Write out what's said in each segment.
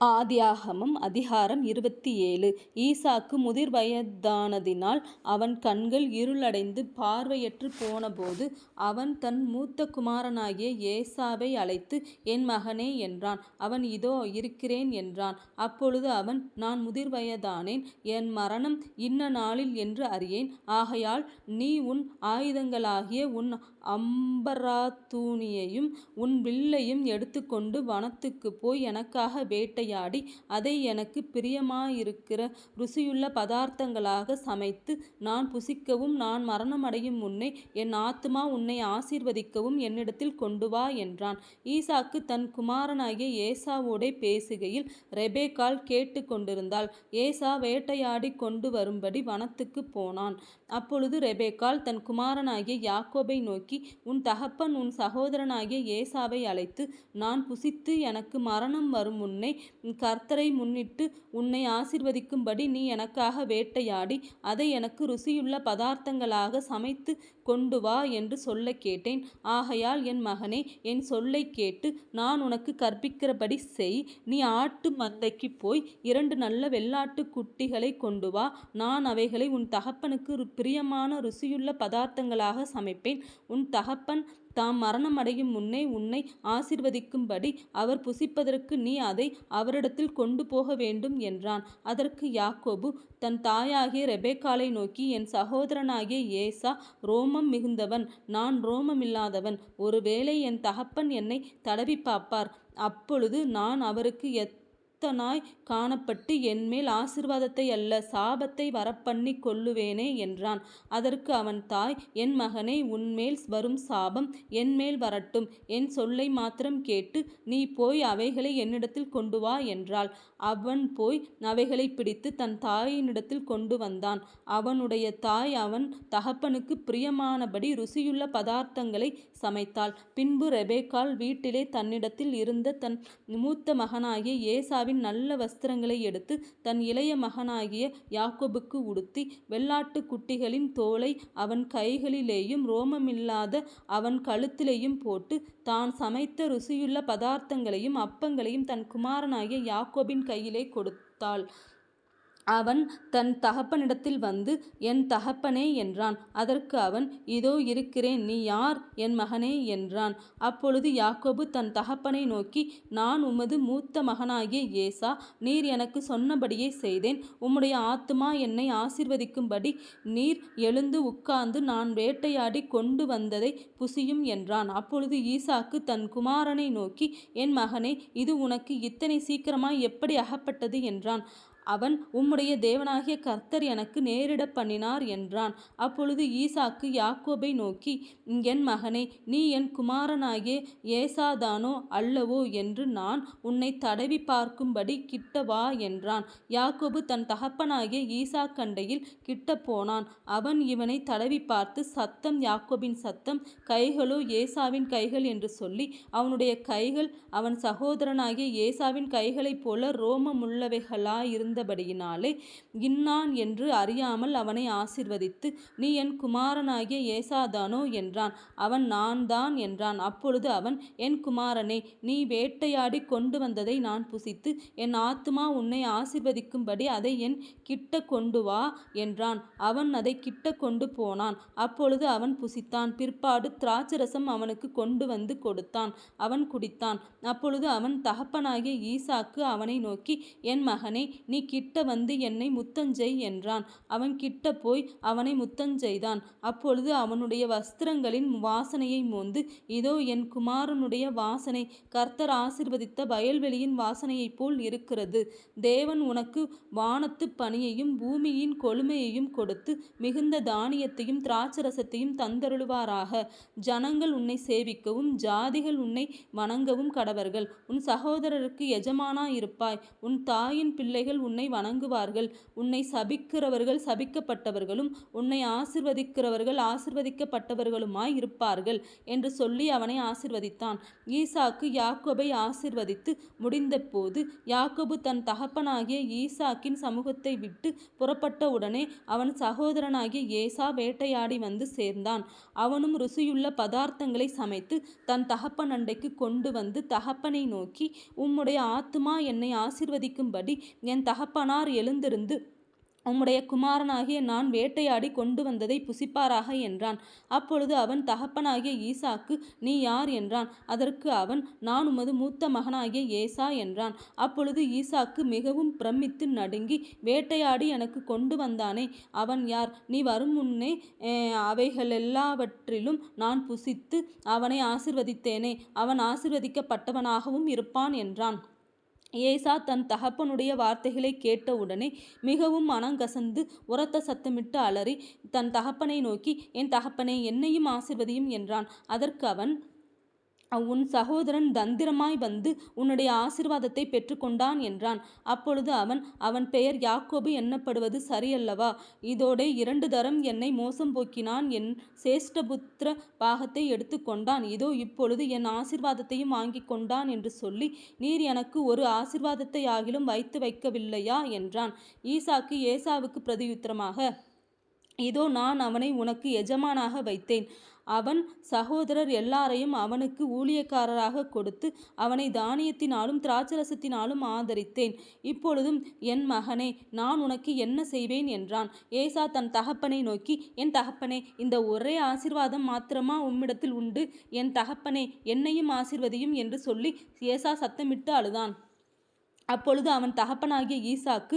ஆதியாகமம் அதிகாரம் இருபத்தி ஏழு ஈசாக்கு முதிர் வயதானதினால் அவன் கண்கள் இருளடைந்து பார்வையற்றுப் போனபோது அவன் தன் மூத்த குமாரனாகிய ஏசாவை அழைத்து என் மகனே என்றான். அவன் இதோ இருக்கிறேன் என்றான். அப்பொழுது அவன் நான் முதிர்வயதானேன் என் மரணம் இன்ன நாளில் என்று அறியேன். ஆகையால் நீ உன் ஆயுதங்களாகிய உன் அம்பராத்தூணியையும் உன் வில்லையும் எடுத்துக்கொண்டு வனத்துக்குப் போய் எனக்காக வேட்டையாடி அதை எனக்கு பிரியமாயிருக்கிற ருசியுள்ள பதார்த்தங்களாக சமைத்து நான் புசிக்கவும் நான் மரணமடையும் முன்னே என் ஆத்துமா உன்னை ஆசீர்வதிக்கவும் என்னிடத்தில் கொண்டு வா என்றான். ஈசாக்கு தன் குமாரனாகிய ஏசாவோடே பேசுகையில் ரெபேக்கால் கேட்டுக் கொண்டிருந்தாள். ஏசா வேட்டையாடிக் கொண்டு வரும்படி வனத்துக்குப் போனான். அப்பொழுது ரெபேக்கால் தன் குமாரனாகிய யாக்கோபை நோக்கி உன் தகப்பன் உன் சகோதரனாகிய ஏசாவை அழைத்து நான் புசித்து எனக்கு மரணம் வரும் முன்னே கர்த்தரை முன்னிட்டு உன்னை ஆசீர்வதிக்கும்படி நீ எனக்காக வேட்டையாடி அதை எனக்கு ருசியுள்ள பதார்த்தங்களாக சமைத்து கொண்டு வா என்று சொல்ல கேட்டேன். ஆகையால் என் மகனே என் சொல்லைக் கேட்டு நான் உனக்கு கற்பிக்கிறபடி செய். நீ ஆட்டு மந்தைக்கு போய் இரண்டு நல்ல வெள்ளாட்டுக் குட்டிகளைக் கொண்டுவா. நான் அவைகளை உன் தகப்பனுக்கு பிரியமான ருசியுள்ள பதார்த்தங்களாக சமைப்பேன். உன் தகப்பன் தாம் மரணமடையும் முன்னே உன்னை ஆசிர்வதிக்கும்படி அவர் புசிப்பதற்கு நீ அதை அவரிடத்தில் கொண்டு போக வேண்டும் என்றான். அதற்கு யாக்கோபு தன் தாயாகிய ரெபேக்காலை நோக்கி என் சகோதரனாகிய ஏசா ரோமம் மிகுந்தவன் நான் ரோமமில்லாதவன். ஒருவேளை என் தகப்பன் என்னை தடவி பார்ப்பார். அப்பொழுது நான் அவருக்கு எத் எத்தனாய்க் காணப்பட்டு என்மேல் ஆசீர்வாதத்தையல்ல சாபத்தை வரப்பண்ணி கொள்ளுவேனே என்றான். அதற்கு அவன் தாய் என் மகனே உன்மேல் வரும் சாபம் என்மேல் வரட்டும். என் சொல்லை மாத்திரம் கேட்டு நீ போய் அவைகளை என்னிடத்தில் கொண்டுவா என்றாள். அவன் போய் அவைகளைப் பிடித்து தன் தாயினிடத்தில் கொண்டு வந்தான். அவனுடைய தாய் அவன் தகப்பனுக்கு பிரியமானபடி ருசியுள்ள பதார்த்தங்களை சமைத்தாள். பின்பு ரெபேக்கால் வீட்டிலே தன்னிடத்தில் இருந்த தன் மூத்த மகனாகிய ஏசாவின் நல்ல வஸ்திரங்களை எடுத்து தன் இளைய மகனாகிய யாக்கோபுக்கு உடுத்தி வெள்ளாட்டு குட்டிகளின் தோலை அவன் கைகளிலேயும் ரோமமில்லாத அவன் கழுத்திலேயும் போட்டு தான் சமைத்த ருசியுள்ள பதார்த்தங்களையும் அப்பங்களையும் தன் குமாரனாகிய யாக்கோபின் கையிலே கொடுத்தாள். அவன் தன் தகப்பனிடத்தில் வந்து என் தகப்பனே என்றான். அதற்கு அவன் இதோ இருக்கிறேன் நீ யார் என் மகனே என்றான். அப்பொழுது யாக்கோபு தன் தகப்பனை நோக்கி நான் உமது மூத்த மகனாகிய ஏசா. நீர் எனக்கு சொன்னபடியே செய்தேன். உம்முடைய ஆத்துமா என்னை ஆசிர்வதிக்கும்படி நீர் எழுந்து உட்கார்ந்து நான் வேட்டையாடி கொண்டு வந்ததை புசியும் என்றான். அப்பொழுது ஈசாக்கு தன் குமாரனை நோக்கி என் மகனே இது உனக்கு இத்தனை சீக்கிரமாய் எப்படி அகப்பட்டது என்றான். அவன் உம்முடைய தேவனாகிய கர்த்தர் எனக்கு நேரிடப்பண்ணினார் என்றான். அப்பொழுது ஈசாக்கு யாக்கோபை நோக்கி என் மகனே நீ என் குமாரனாகிய ஏசாதானோ அல்லவோ என்று நான் உன்னை தடவி பார்க்கும்படி கிட்ட வா என்றான். யாக்கோபு தன் தகப்பனாகிய ஈசாக்கண்டையில் கிட்டப்போனான். அவன் இவனை தடவி பார்த்து சத்தம் யாக்கோபின் சத்தம் கைகளோ ஏசாவின் கைகள் என்று சொல்லி அவனுடைய கைகள் அவன் சகோதரனாகிய ஏசாவின் கைகளைப்போல ரோமமுள்ளவைகளாயிருந்தபடியினாலே இன்னான் என்று அறியாமல் அவனை ஆசிர்வதித்து நீ என் குமாரனாகிய ஏசாதானோ என்றான். அவன் நான் தான் என்றான். அப்பொழுது அவன் என் குமாரனே நீ வேட்டையாடிக் கொண்டு வந்ததை நான் புசித்து என் ஆத்துமா உன்னை ஆசீர்வதிக்கும்படி அதை என் கிட்ட கொண்டு வா என்றான். அவன் அதை கிட்ட கொண்டு போனான். அப்பொழுது அவன் புசித்தான். பிற்பாடு திராட்சரசம் அவனுக்கு கொண்டு வந்து கொடுத்தான். அவன் குடித்தான். அப்பொழுது அவன் தகப்பனாகிய ஈசாக்கு அவனை நோக்கி என் மகனே நீ கிட்ட வந்து என்னை முத்தஞ்செய் என்றான். அவன் கிட்ட போய் அவனை முத்தஞ்செய்தான். அப்பொழுது அவனுடைய வஸ்திரங்களின் வாசனையை மோந்து இதோ என் குமாரனுடைய வாசனை கர்த்தர் ஆசீர்வதித்த வயல்வெளியின் வாசனையைப்போல் இருக்கிறது. தேவன் உனக்கு வானத்துப் பணியையும் பூமியின் கொழுமையையும் கொடுத்து மிகுந்த தானியத்தையும் திராட்சரசத்தையும் தந்தருளுவாராக. ஜனங்கள் உன்னை சேவிக்கவும் ஜாதிகள் உன்னை வணங்கவும் கடவர்கள். உன் சகோதரருக்கு எஜமானா இருப்பாய் உன் தாயின் பிள்ளைகள் உன் உன்னை வணங்குவார்கள். உன்னை சபிக்கிறவர்கள் சபிக்கப்பட்டவர்களும் உன்னை ஆசிர்வதிக்கிறவர்கள் ஆசிர்வதிக்கப்பட்டவர்களுமாய் இருப்பார்கள் என்று சொல்லி அவனை ஆசிர்வதித்தான். ஈசாக்கு யாக்கோபை ஆசிர்வதித்து முடிந்தபோது யாக்கோபு தன் தகப்பனாகிய ஈசாக்கின் சமூகத்தை விட்டு புறப்பட்டவுடனே அவன் சகோதரனாகிய ஏசா வேட்டையாடி வந்து சேர்ந்தான். அவனும் ருசியுள்ள பதார்த்தங்களை சமைத்து தன் தகப்பன் அண்டைக்கு கொண்டு வந்து தகப்பனை நோக்கி உம்முடைய ஆத்துமா என்னை ஆசிர்வதிக்கும்படி என் தகப்பனார் எழுந்திருந்து உம்முடைய குமாரனாகிய நான் வேட்டையாடி கொண்டு வந்ததை புசிப்பாராக? என்றான். அப்பொழுது அவன் தகப்பனாகிய ஈசாக்கு நீ யார்? என்றான். அதற்கு அவன் நான் உமது மூத்த மகனாகிய ஏசா என்றான். அப்பொழுது ஈசாக்கு மிகவும் பிரமித்து நடுங்கி வேட்டையாடி எனக்கு கொண்டு வந்தானே அவன் யார்? நீ வரும் முன்னே அவைகளெல்லாவற்றிலும் நான் புசித்து அவனை ஆசிர்வதித்தேனே அவன் ஆசிர்வதிக்கப்பட்டவனாகவும் இருப்பான் என்றான். ஏசா தன் தகப்பனுடைய வார்த்தைகளை கேட்டவுடனே மிகவும் மனங்கசந்து உரத்த சத்தமிட்டு அலறி தன் தகப்பனை நோக்கி என் தகப்பனே என்னையும் ஆசிர்வதியும் என்றான். அதற்கு அவன் உன் சகோதரன் தந்திரமாய் வந்து உன்னுடைய ஆசிர்வாதத்தை பெற்றுக்கொண்டான் என்றான். அப்பொழுது அவன் அவன் பெயர் யாக்கோபு எண்ணப்படுவது சரியல்லவா? இதோடே இரண்டு தரம் என்னை மோசம் போக்கினான். என் சேஷ்டபுத்திர பாகத்தை எடுத்துக்கொண்டான். இதோ இப்பொழுது என் ஆசிர்வாதத்தையும் வாங்கி கொண்டான் என்று சொல்லி நீர் எனக்கு ஒரு ஆசிர்வாதத்தை ஆகிலும் வைத்து வைக்கவில்லையா? என்றான். ஈசாக்கு ஏசாவுக்கு பிரதியுத்தரமாக இதோ நான் அவனை உனக்கு எஜமானாக வைத்தேன். அவன் சகோதரர் எல்லாரையும் அவனுக்கு ஊழியக்காரராக கொடுத்து அவனை தானியத்தினாலும் திராட்சரசத்தினாலும் ஆதரித்தேன். இப்பொழுதும் என் மகனே நான் உனக்கு என்ன செய்வேன் என்றான். ஏசா தன் தகப்பனை நோக்கி என் தகப்பனே இந்த ஒரே ஆசிர்வாதம் மாத்திரமா உம்மிடத்தில் உண்டு? என் தகப்பனே என்னையும் ஆசிர்வதியும் என்று சொல்லி ஏசா சத்தமிட்டு அழுதான். அப்பொழுது அவன் தகப்பனாகிய ஈசாக்கு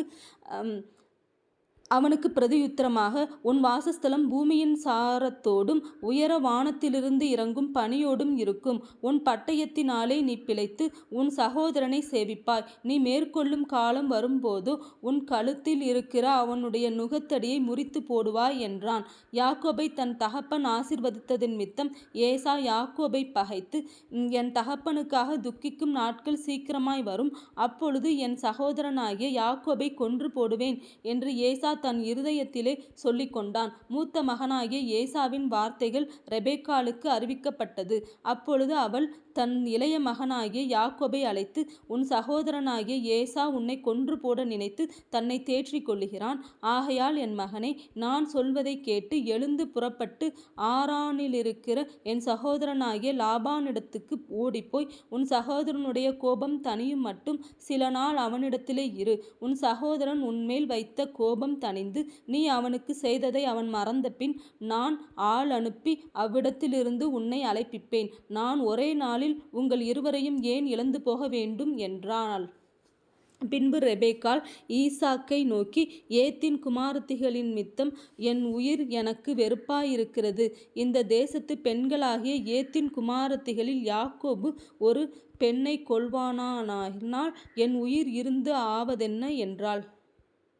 அவனுக்கு பிரதியுத்தரமாக உன் வாசஸ்தலம் பூமியின் சாரத்தோடும் உயர வானத்திலிருந்து இறங்கும் பனியோடும் இருக்கும். உன் பட்டயத்தினாலே நீ பிழைத்து உன் சகோதரனை சேவிப்பாய். நீ மேற்கொள்ளும் காலம் வரும்போதோ உன் கழுத்தில் இருக்கிற அவனுடைய நுகத்தடியை முறித்து போடுவாய் என்றான். யாக்கோபை தன் தகப்பன் ஆசிர்வதித்ததின் மித்தம் ஏசா யாக்கோபை பகைத்து என் தகப்பனுக்காக துக்கிக்கும் நாட்கள் சீக்கிரமாய் வரும். அப்பொழுது என் சகோதரனாகிய யாக்கோபை கொன்று போடுவேன் என்று ஏசா தன் இருதயத்திலே சொல்லிக்கொண்டான். மூத்த மகனாகிய ஏசாவின் வார்த்தைகள் ரெபேக்காளுக்கு அறிவிக்கப்பட்டது. அப்பொழுது அவள் தன் இளைய மகனாகிய யாக்கோபை அழைத்து உன் சகோதரனாகிய ஏசா உன்னை கொன்று போட நினைத்து தன்னை தேற்றிக் கொள்ளுகிறான். ஆகையால் என் மகனே நான் சொல்வதை கேட்டு எழுந்து புறப்பட்டு ஆரானிலிருக்கிற என் சகோதரனாகிய லாபானிடத்துக்கு ஓடிப்போய் உன் சகோதரனுடைய கோபம் தனியும் மட்டும் சில நாள் அவனிடத்திலே இரு. உன் சகோதரன் உன்மேல் வைத்த கோபம் அணிந்து நீ அவனுக்கு செய்ததை அவன் மறந்தபின் நான் ஆள் அனுப்பி அவ்விடத்திலிருந்து உன்னை அழைப்பிப்பேன். நான் ஒரே நாளில் நாளில் உங்கள் இருவரையும் ஏன் இழந்து போக வேண்டும்? என்றாள். பின்பு ரெபேக்கால் ஈசாக்கை நோக்கி ஏத்தின் குமாரத்திகளின் மித்தம் என் உயிர் எனக்கு வெறுப்பாயிருக்கிறது. இந்த தேசத்து பெண்களாகிய ஏத்தின் குமாரத்திகளில் யாக்கோபு ஒரு பெண்ணை கொள்வானானால் என் உயிர் இருந்து ஆவதென்ன? என்றாள்.